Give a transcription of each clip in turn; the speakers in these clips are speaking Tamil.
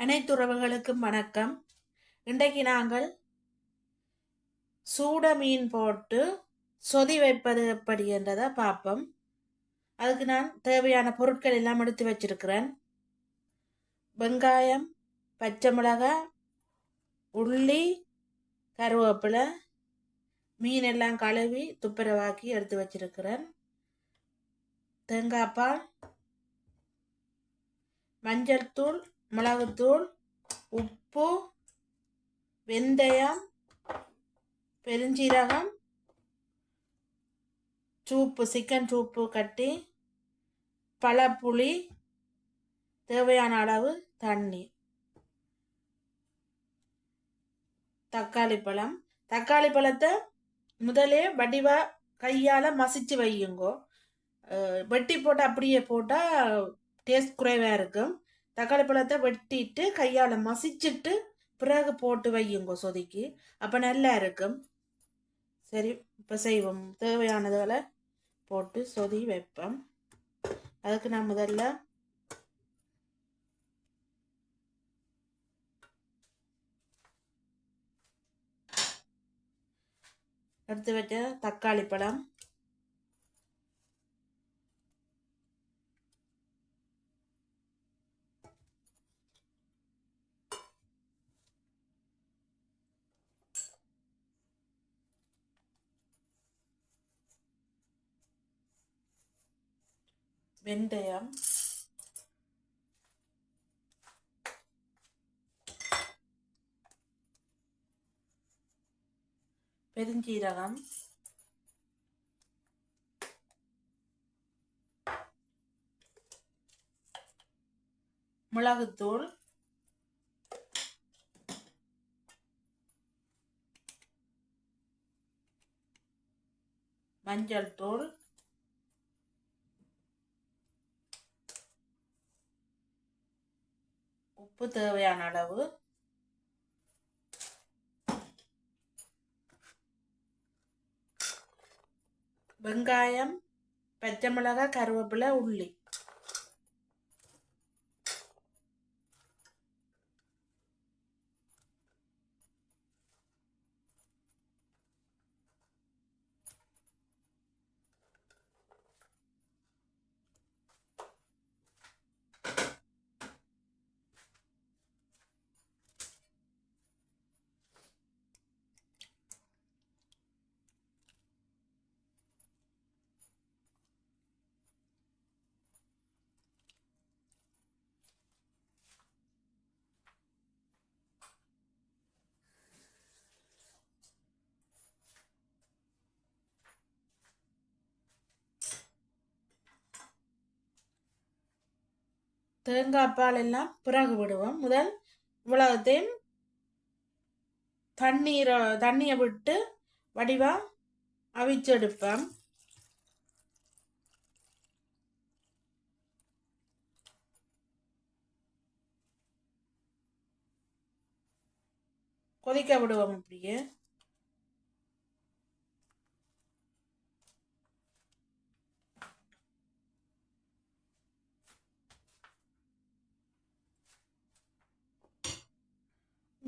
அனைத்துறவுகளுக்கும் வணக்கம். இன்றைக்கு நாங்கள் சூட மீன் போட்டு சொதி வைப்பது எப்படி என்றதை பார்ப்போம். அதுக்கு நான் தேவையான பொருட்கள் எல்லாம் எடுத்து வச்சிருக்கிறேன். வெங்காயம் பச்சை மிளகாய் உள்ளி கருவேப்பிலை மீன் எல்லாம் கழுவி துப்புரவாக்கி எடுத்து வச்சிருக்கிறேன். தேங்காய் பால் மஞ்சள் தூள் மிளகுத்தூள் உப்பு வெந்தயம் பெருஞ்சீரகம் சூப்பு சிக்கன் சூப்பு கட்டி பழப்புளி தேவையான அளவு தண்ணி. தக்காளி பழம். தக்காளி பழத்தை முதலே வடிவா கையால் மசிச்சு வையுங்கோ. வெட்டி போட்டு அப்படியே போட்டால் டேஸ்ட் குறைவாக இருக்கும். தக்காளி பழத்தை வெட்டிட்டு கையால் மசிச்சுட்டு பிறகு போட்டு வையுங்க சொதிக்கு. அப்போ நல்லா இருக்கும். சரி இப்போ செய்வோம். தேவையானதுகளை போட்டு சொதி வைப்போம். அதுக்கு நான் முதல்ல எடுத்து வச்ச தக்காளி பழம். வெந்தயம். பெருஞ்சீரகம். மிளகுத்தூள். மஞ்சள் தூள் உப்பு தேவையான அளவு. வெங்காயம் பச்சை மிளகாய் கருவேப்பிலை உள்ளி. தேங்காய் பால் எல்லாம் பிறகு விடுவோம். முதல் இவ்வளவுத்தையும் தண்ணீரை தண்ணியை விட்டு வடிவாக அவிச்செடுப்பேன் கொதிக்க விடுவோம் அப்படியே.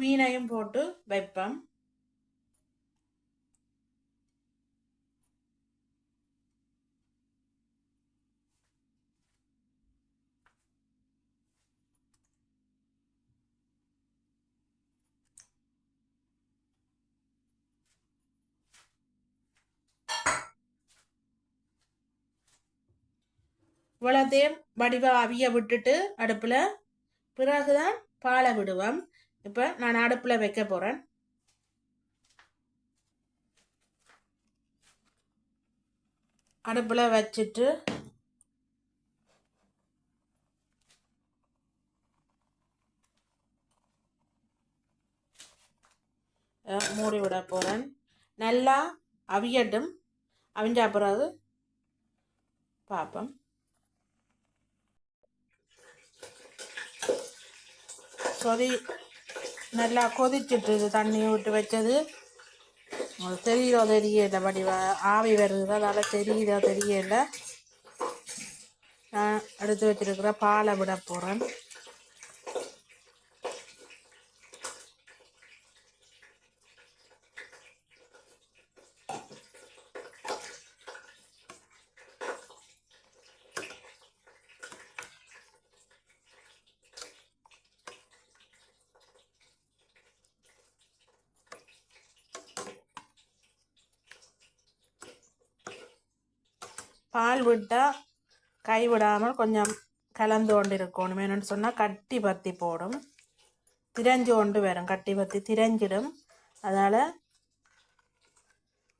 மீனையும் போட்டு வைப்பேன். இவ்வளோத்தையும் வடிவா அவிய விட்டுட்டு அடுப்பில் பிறகுதான் பாலை விடுவோம் இப்போ நான் அடுப்பில் வைக்க போகிறேன் அடுப்பில் வச்சுட்டு மூடி விட போகிறேன் நல்லா அவியட்டும். அவிஞ்ச பிறகு பார்ப்போம் சொதி நல்லா கொதிச்சிட்டு தண்ணி விட்டு வச்சது. தெரியுதோ தெரியல வடிவ ஆவி வருது அதால் தெரியுதோ தெரியல. நான் எடுத்து வச்சிருக்கிற பாலை விட போகிறேன் பால் விட்டால் கை விடாமல் கொஞ்சம் கலந்து கொண்டு இருக்கணும். என்னென்னு சொன்னால் கட்டி பற்றி போடும். திரஞ்சு கொண்டு வரும். கட்டி பற்றி திரஞ்சிடும். அதால்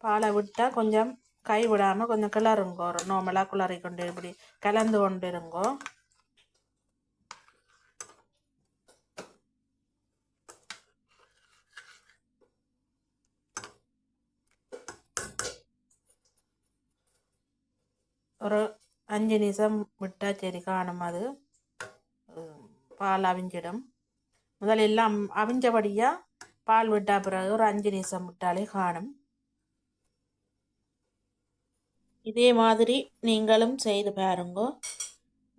பாலை விட்டால் கொஞ்சம் கை விடாமல் கொஞ்சம் கிளறுங்கோ. ஒரு நார்மலாக கிளறி கொண்டு இப்படி கலந்து கொண்டு இருங்கோ. ஒரு அஞ்சு நிமிஷம் விட்டால் சரி காணும் அது. பால் அவிஞ்சிடும். முதல்ல எல்லாம் அவிஞ்சபடியாக பால் விட்டா பிறகு ஒரு அஞ்சு நிமிஷம் விட்டாலே காணும். இதே மாதிரி நீங்களும் செய்து பாருங்க.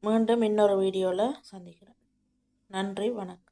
மீண்டும் இன்னொரு வீடியோவில் சந்திக்கிறேன். நன்றி வணக்கம்.